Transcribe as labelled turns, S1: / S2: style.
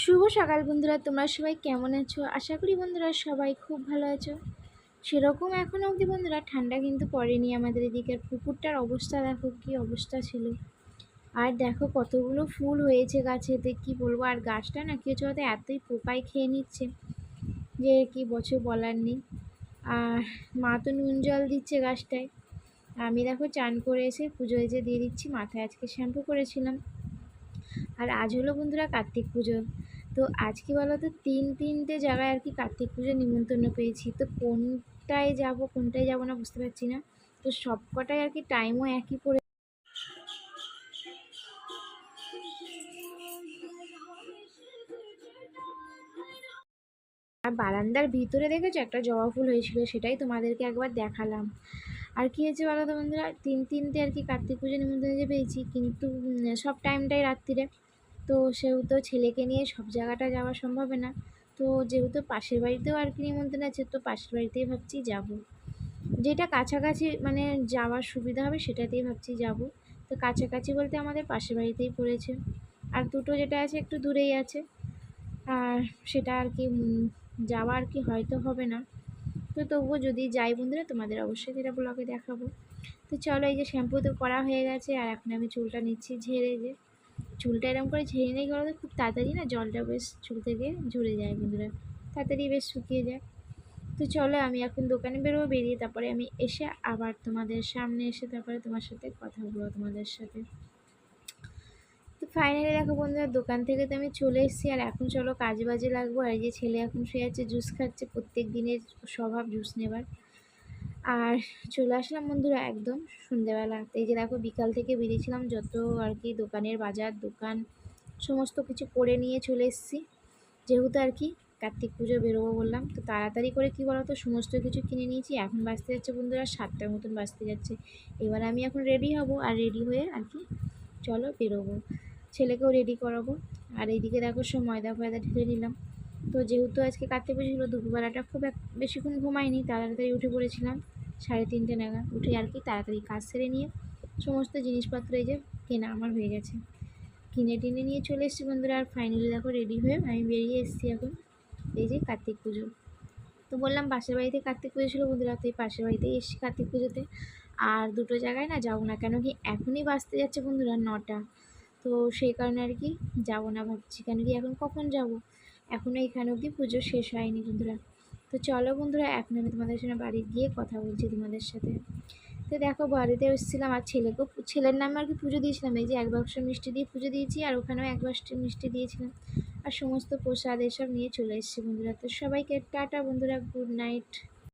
S1: শুভ সকাল বন্ধুরা, তোমরা সবাই কেমন আছো? আশা করি বন্ধুরা সবাই খুব ভালো আছো। সেরকম এখন অবধি বন্ধুরা ঠান্ডা কিন্তু পড়েনি আমাদের এদিকের পুকুরটার অবস্থা দেখো, কি অবস্থা ছিল। আর দেখো কতগুলো ফুল হয়েছে গাছেতে, কি বলব? আর গাছটা না কি হচ্ছে এতই পোকায় খেয়ে নিচ্ছে যে কি বছর বলার নেই। আর মা তো নুন জল দিচ্ছে গাছটায়। আমি দেখো চান করে এসে পুজো এসে দিয়ে দিচ্ছি, মাথায় আজকে শ্যাম্পু করেছিলাম। আর আজ হলো বন্ধুরা কার্তিক পুজো। তো আজকে কি বলো তো তিন তিনটে জায়গায় আর কি কার্তিক পুজোর নিমন্ত্রণ পেয়েছি। তো কোনটায় যাব কোনটায় যাব না বুঝতে পারছি না। তো সব কটাই আর কি টাইমও একই পড়ে আর বারান্দার ভিতরে দেখেছ একটা জবা ফুল হয়েছিল, সেটাই তোমাদেরকে একবার দেখালাম। আর কী হয়েছে বলো তো বন্ধুরা, তিন তিনটে আর কি কার্তিক পুজো নিমন্ত্রণ পেয়েছি, কিন্তু সব টাইমটাই রাত্রিরে। তো সেহেতু ছেলেকে নিয়ে সব জায়গাটা যাওয়া সম্ভব না। তো যেহেতু পাশের বাড়িতেও আর কি নিমন্ত্রণ আছে, তো পাশের বাড়িতেই ভাবছি যাব। যেটা কাছাকাছি মানে যাওয়ার সুবিধা হবে সেটাতেই ভাবছি যাব। তো কাছাকাছি বলতে আমাদের পাশের বাড়িতেই পড়েছে। আর দুটো যেটা আছে একটু দূরেই আছে। আর সেটা আর কি যাওয়া আর কি হয়তো হবে না। তো তবুও যদি যাই বন্ধুরা, তোমাদের অবশ্যই সেটা ব্লগে দেখাবো। তো চলো এই যে শ্যাম্পু তো করা হয়ে গেছে, আর এখন আমি চুলটা নিচ্ছি ঝেড়ে যে। চুলটা এরকম করে ঝেড়ে নিয়ে গেলে খুব তাড়াতাড়ি না জলটা বেশ চুল থেকে ঝরে যায় বন্ধুরা। তাড়াতাড়ি বেশ শুকিয়ে যায়। তো চলো আমি এখন দোকানে বেরোবো, বেরিয়ে তারপরে আমি এসে আবার তোমাদের সামনে এসে তারপরে তোমার সাথে কথা বলব তোমাদের সাথে। তো ফাইনালি দেখো বন্ধুরা, দোকান থেকে তো আমি চলে এসেছি। আর এখন চলো কাজ বাজে লাগবো। আর এই যে ছেলে এখন শুয়ে আছে, জুস খাচ্ছে। প্রত্যেক দিনের স্বভাব জুস নেবার। আর চলে আসলাম বন্ধুরা একদম সন্ধেবেলা এই যে দেখো, বিকাল থেকে বেরিয়েছিলাম, যত আর কি দোকানের বাজার, দোকান, সমস্ত কিছু করে নিয়ে চলে এসেছি। যেহেতু আর কি কার্তিক পুজো বেরোবো বললাম, তো তাড়াতাড়ি করে কি বলতো, সমস্ত কিছু কিনে নিয়েছি। এখন বাঁচতে যাচ্ছে বন্ধুরা সাতটার মতন বাঁচতে যাচ্ছে। এবার আমি এখন রেডি হব আর রেডি হয়ে আর কি চলো বেরোবো। ছেলেকেও রেডি করাবো। আর এইদিকে দেখো সব ময়দা ফয়দা ঢেলে নিলাম। তো যেহেতু আজকে কাটতে পুজো ছিল, দুপুরবেলাটা খুব এক বেশিক্ষণ ঘুমাইনি, তাড়াতাড়ি উঠে পড়েছিলাম, সাড়ে তিনটে নাগাদ। উঠে আর কি তাড়াতাড়ি কাজ সেরে নিয়ে সমস্ত জিনিসপত্র এই যে কেনা আমার হয়ে গেছে। কিনে টিনে নিয়ে চলে এসেছি বন্ধুরা, আর ফাইনালি দেখো রেডি হয়ে আমি বেরিয়ে এসেছি এখন এই যে কার্তিক পুজো। তো বললাম পাশের বাড়িতে কার্তিক পুজো ছিল বন্ধুরা, তো এই পাশের বাড়িতেই এসেছি কার্তিক পুজোতে। আর দুটো জায়গায় না যাব না, কেন কি এখনই বাঁচতে যাচ্ছে বন্ধুরা নটা। তো সেই কারণে আর কি যাব না ভাবছি, কেন কি এখন কখন যাব? এখনও এখানে অবধি পুজো শেষ হয়নি বন্ধুরা। তো চলো বন্ধুরা, এখন আমি তোমাদের সঙ্গে বাড়ি গিয়ে কথা বলছি তোমাদের সাথে। তো দেখো, বাড়িতে এসেছিলাম আর ছেলেকেও ছেলের নামে আর কি পুজো দিয়েছিলাম। এই যে এক বাক্স মিষ্টি দিয়ে পুজো দিয়েছি আর ওখানেও এক বাক্স মিষ্টি দিয়েছিলাম। আর সমস্ত প্রসাদ এসব নিয়ে চলে এসেছি বন্ধুরা। তো সবাইকে টাটা বন্ধুরা, গুড নাইট।